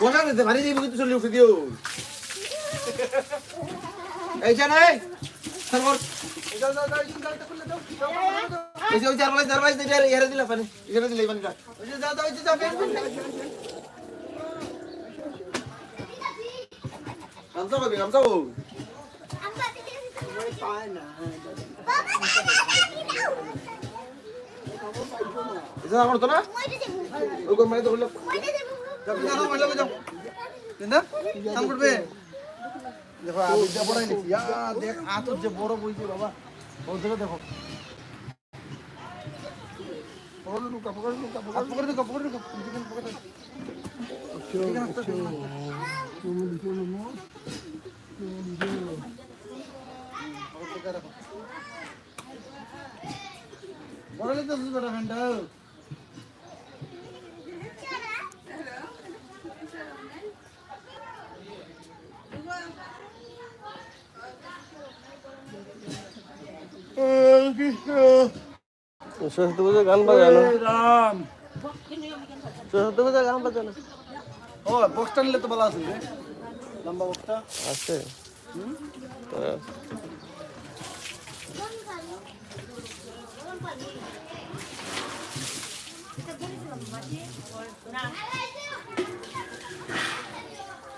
কোনা দিতে ভারী দিব কিন্তু চলে উঠে দিও এই সরবর এই যে ওই চার বাইশ চার বাইশ দিয়ে এরে পানি দিলে পানি ওই যে যাও ওই যে গামছা পাবি গামছা বউ এটা আমার তো না ওই কোন মানে তো বলল দেখো আবিদ্যা পড়াই লিখছি ইয়া দেখ আতর যে বড় বইছে বাবা দেখো দেখো পকড় লুকা পকড় লুকা পকড় লুকা পকড় লুকা পকড় লুকা বড় লিখতে বেটা ফ্রেন্ড সরস্বতী পুজো গান বাজানো। রাম। সরস্বতী পুজো গান বাজানো। ও বক্সটা নিলে তো ভালো আছে লম্বা বক্সটা আছে।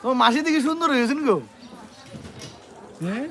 তো মাসি দেখি সুন্দর হয়েছেন গো? হ্যাঁ?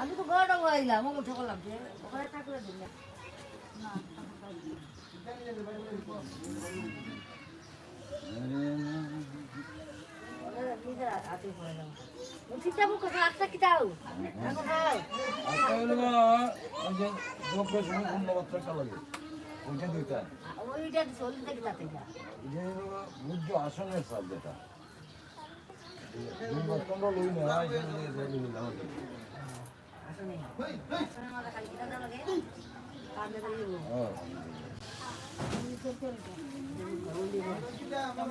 আমি তো বড় হইলাম ও উঠে করলাম যে ওখানে ঠাকুরে দিলে চিন্তা কি তাও ওইটা চলি দেখি তাতে যা আসনের সাপ যেটা তোমরা লই না আসলে আসলে মাথা খালি কিনা দেওয়া লাগে কাঁদে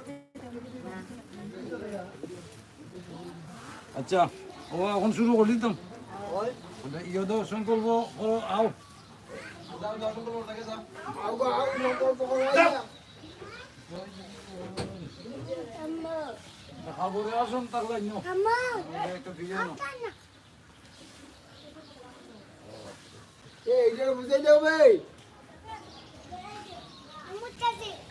দিয়ে আচ্ছা ও এখন শুরু করলি তো ইয়ে দর্শন করব করো আও খাবরে আসুন তার লাইন একটা এইটা বুঝে ভাই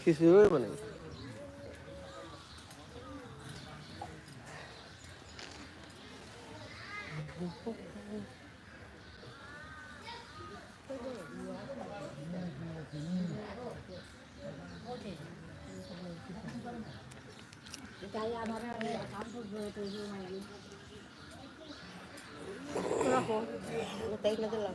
খিচুড়ি মানে তাই আমার কাম করবে তৈরি মাইরি রাখো তাই না দিলাম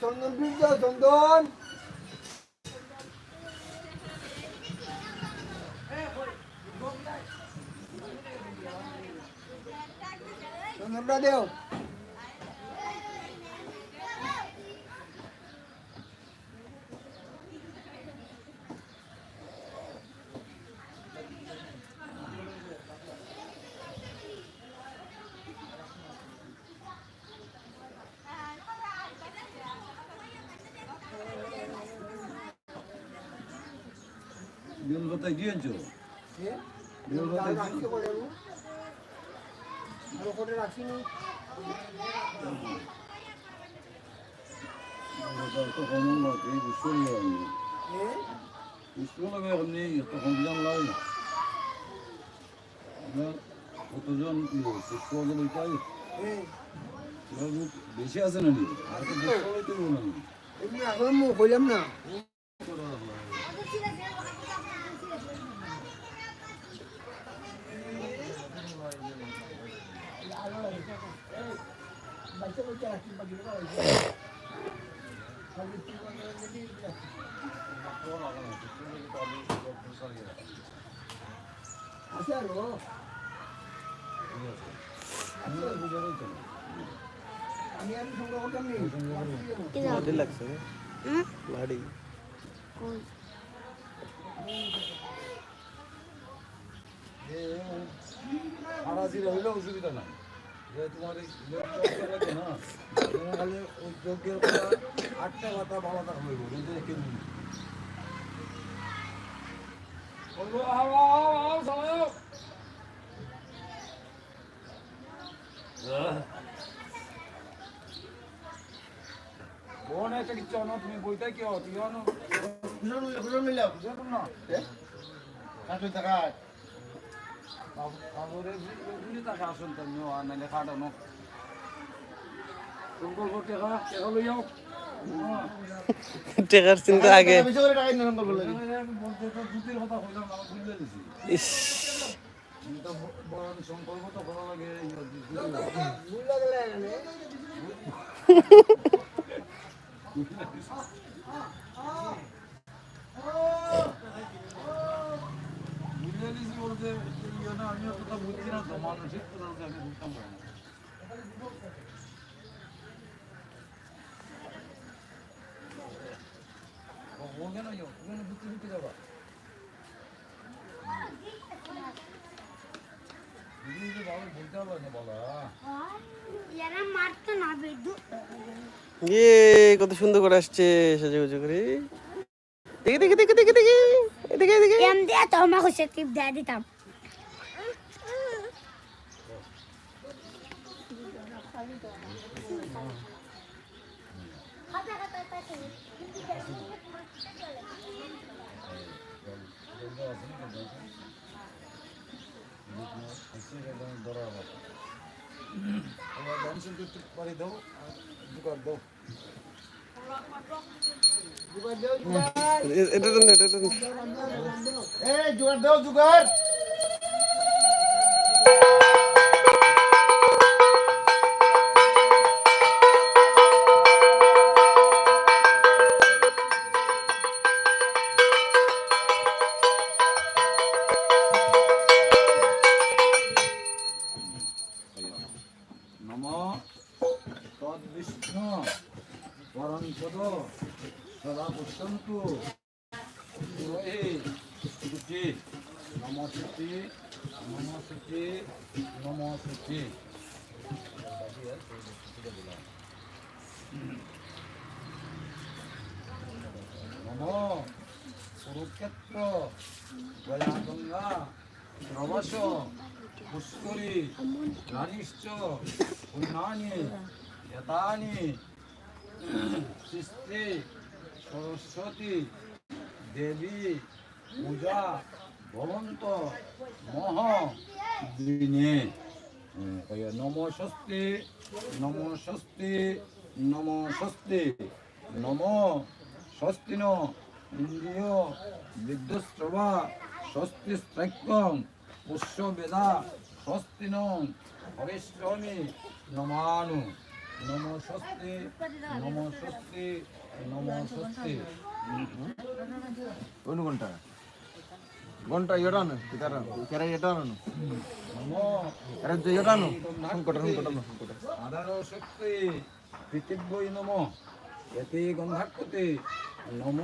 চন্দন বীজ দাও চন্দন চন্দনটা দেও কথায় কি আনছো আরও রাখিনি তো কমন লাগে লাগে কতজন ওইটাই বেশি আছে না নি আর তো বুঝতে হইতে না এমনি এখন মুখ না আছে আরও আমি আর সঙ্গে করতাম নি লাডি লাগছে? লাডি সারা দিন হইলে অসুবিধা নাই যে তোমার এই না তোমার ওই যজ্ঞের কথা আটটা কথা ভালো থাকা হইব কিন্তু সালাও কোন একটা কিছু আনো তুমি বইতে কি মিলে মিলে বুঝে না টাকা টেকার চিন্তা আগে। বেশি করে টাকা ইনকাম করব লাগে বলতে তো দুটির কথা কইলাম আমার ভুলে দিছি ইস কিন্তু বড় সংকল্প তো করা লাগে ভুল লাগলে এখানে বুঝলে দিছি বলতে ইয়ে না আমি কথা বুঝছি না তো মানসিক কথা আমি বুঝতাম না ও কেন যাও ওখানে বুঝতে বুঝতে যাবা কত সুন্দর করে আসছে সাজে গুজে করে। দেখি দেখি দেখি দেখি দেখি। আমাকে সে টিপ দিয়ে দিতাম পারি দাও দুকার দাও জুগার দেও জুগার এ- এটা তো না, এটা তো না। এই জুগার দেও জুগার নম কুরুক্ষেত্র গয়া প্রবাস পুষ্করী নারীশ্চ পুণ্যানি যতানি সৃষ্টি সরস্বতী দেবী পূজা ভবন্ত মহ নম স্বস্তি নম স্বস্তি নম স্বস্তি নম স্বস্তি ন ইন্দ্রিয় বিদ্যুৎস্রবা স্বস্তি স্ত্রৈক্যম পুষ্য বেদা স্বস্তি ন হরিশ্রমী নমানু নম স্বস্তি নম স্বস্তি নম স্বস্তি ಒಂದು ಗುಂಟ ಗುಂಟ ಎಡಾನು ಇದಾರ ಕೆರೆ ಎಡಾನು নম ಕೆರೆ ಎಡಾನು ಹುಂಕೊಟ ಹುಂಕೊಟ ಹುಂಕೊಟ আধার শক্তি পৃথিব্যই নম। এতে গন্ধাক্ষতে নম।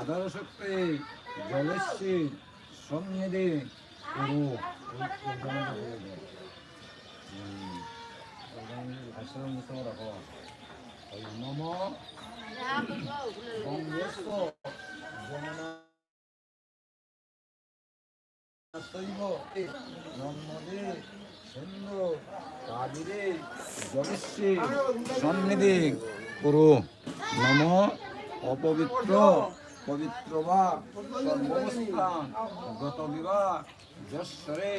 আধার শক্তি জলেশ্বী সন্নিধি কুরু। নম যমুনা শৈব সন্নিধি কুরু নম অপবিত্র পবিত্র বা সর্বস্থান গত বিবাহ যশ্বরে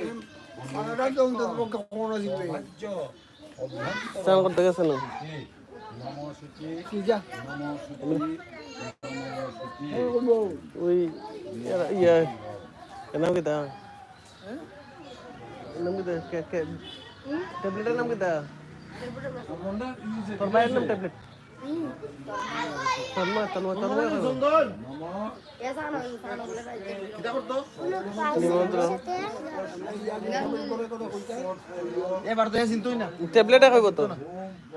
করতে গেছে না? ওই ইয়া- ইয়া এর নাম কে- কে- ট্যাবলেটের নাম কিতা তোর মায়ের নাম ট্যাবলেট তন্ময় তন্ময় তন্ময় এবার তো চিন্তা না ট্যাবলেটে কইব তো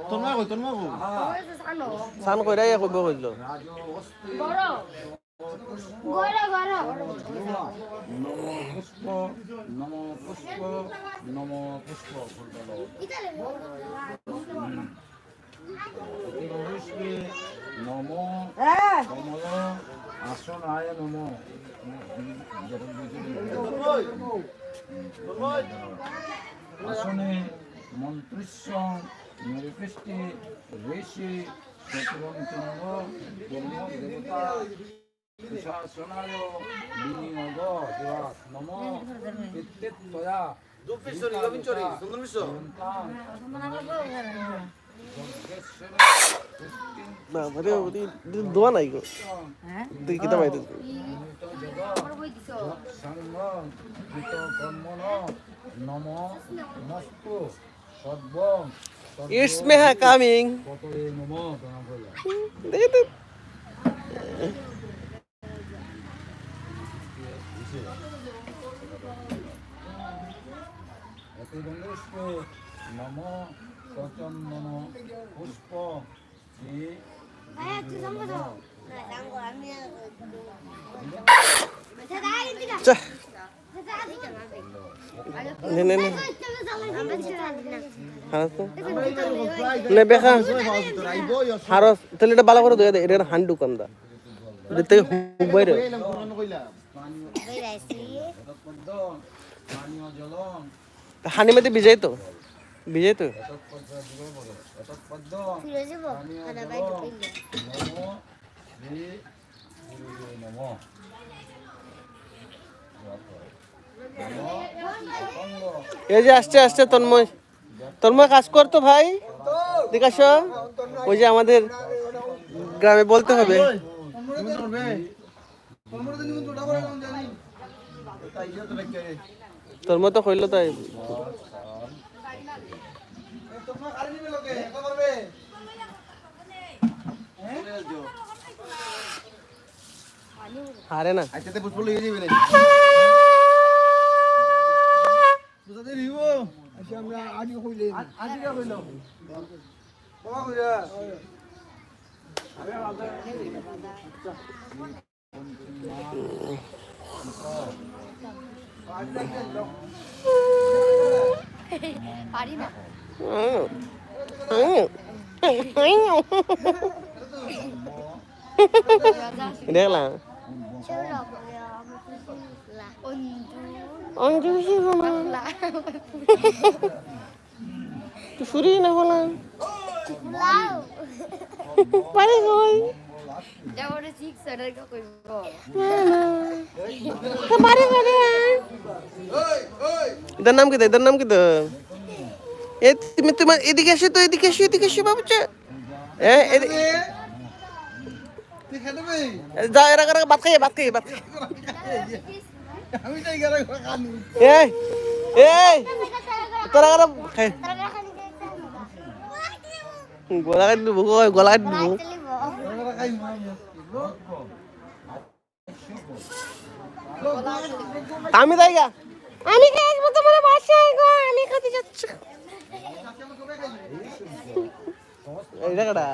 তোর মা কই তোর মা কই স্নান কইরাই কইব কইল গড় নম পুষ্প নম পুষ্প নম পুষ্প নম কমল আসনায় নম আসনে মন্ত্রিস্য নিরপৃষ্টি ঋষি চতুরঞ্চন্দ্র কর্ম দেবতা সুশাসনায় বিনিয়োগ দেওয়াস নম কীর্তিত্বয়া দুপিশ্বরী গোবিন্দচরী সুন্দর বিশ্ব বাবারে ওদি দোয়া নাই গো। তুই কিতা পাইতে নম ইটস মেহা কামিং। দেখে তো অতিগঙ্গেশ্বর নম সচন্দন পুষ্প শ্রী আয় তুই সঙ্গ দাও সঙ্গ আমি দাদা ইন্দিকা চা দাদা দিতে নে নে নে আমরা দিতে না হারাস তো। নে বেখা। হারস তাহলে এটা বালা করে দে এটা হান্ডু কান্দা। দিতে হুবাই রে পানীয় জলম হানি মধ্যে ভিজাই তো? বিজয় তো? এই যে আসছে আসছে তন্ময়। তন্ময়, কাজ করতো ভাই। দেখাস ওই যে আমাদের গ্রামে বলতে হবে। করবে তোর মধ্যে নিমন্ত্রণ করে আমি জানি তাই ইয়ে তো রেখে তন্ময় তো কইলো তাই। হারে না। আচ্ছা তে পুষ্প লইয়ে যাবে না বুঝাতে দিব আচ্ছা আমরা আজ কইলে আজ কি কইলো বাবা কইরা পারি না দেখলাম Solo porque vamos a la Anju তুই শুরি না বললাম Wow. পারে কই তো পারে এদের নাম কি এদের নাম কি তো এ তুমি তোমার এদিকে এসে তো এদিকে এসে এদিকে এসে বাবুচা। যা এরা করে ভাত খাইয়ে ভাত খাইয়ে ভাত আমি তাই গেলে খানি এই এই তোরা করে খাই। গলা কাটি দিব গো, গলা কাটি দিব আমরা খাই আমি তাই গা। আমি আসব তোমার বাসায় গো? আমি খেতে যাচ্ছি? এই দেখাটা